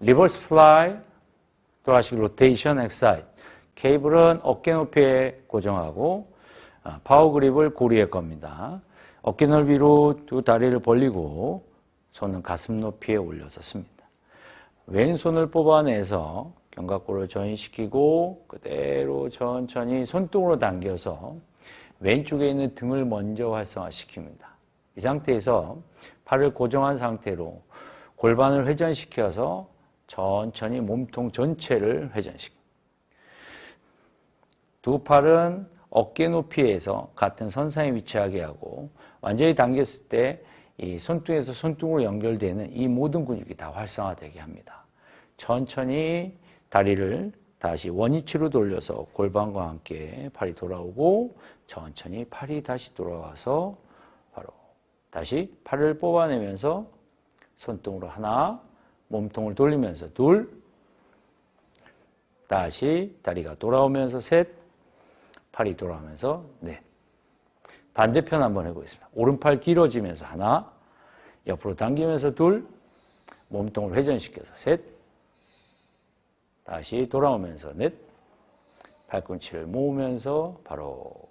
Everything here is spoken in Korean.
리버스 플라이, 돌아시기 로테이션 엑사이즈. 케이블은 어깨 높이에 고정하고 아, 파워 그립을 고리에 겁니다. 어깨 넓이로 두 다리를 벌리고 손은 가슴 높이에 올려서 씁니다. 왼손을 뽑아내서 견갑골을 전시키고 그대로 천천히 손등으로 당겨서 왼쪽에 있는 등을 먼저 활성화시킵니다. 이 상태에서 팔을 고정한 상태로 골반을 회전시켜서 천천히 몸통 전체를 회전시킵니다. 두 팔은 어깨 높이에서 같은 선상에 위치하게 하고 완전히 당겼을 때 이 손등에서 손등으로 연결되는 이 모든 근육이 다 활성화되게 합니다. 천천히 다리를 다시 원위치로 돌려서 골반과 함께 팔이 돌아오고 천천히 팔이 다시 돌아와서 바로 다시 팔을 뽑아내면서 손등으로 하나 몸통을 돌리면서 둘. 다시 다리가 돌아오면서 셋. 팔이 돌아오면서 넷. 반대편 한번 해보겠습니다. 오른팔 길어지면서 하나, 옆으로 당기면서 둘, 몸통을 회전시켜서 셋, 다시 돌아오면서 넷, 팔꿈치를 모으면서 바로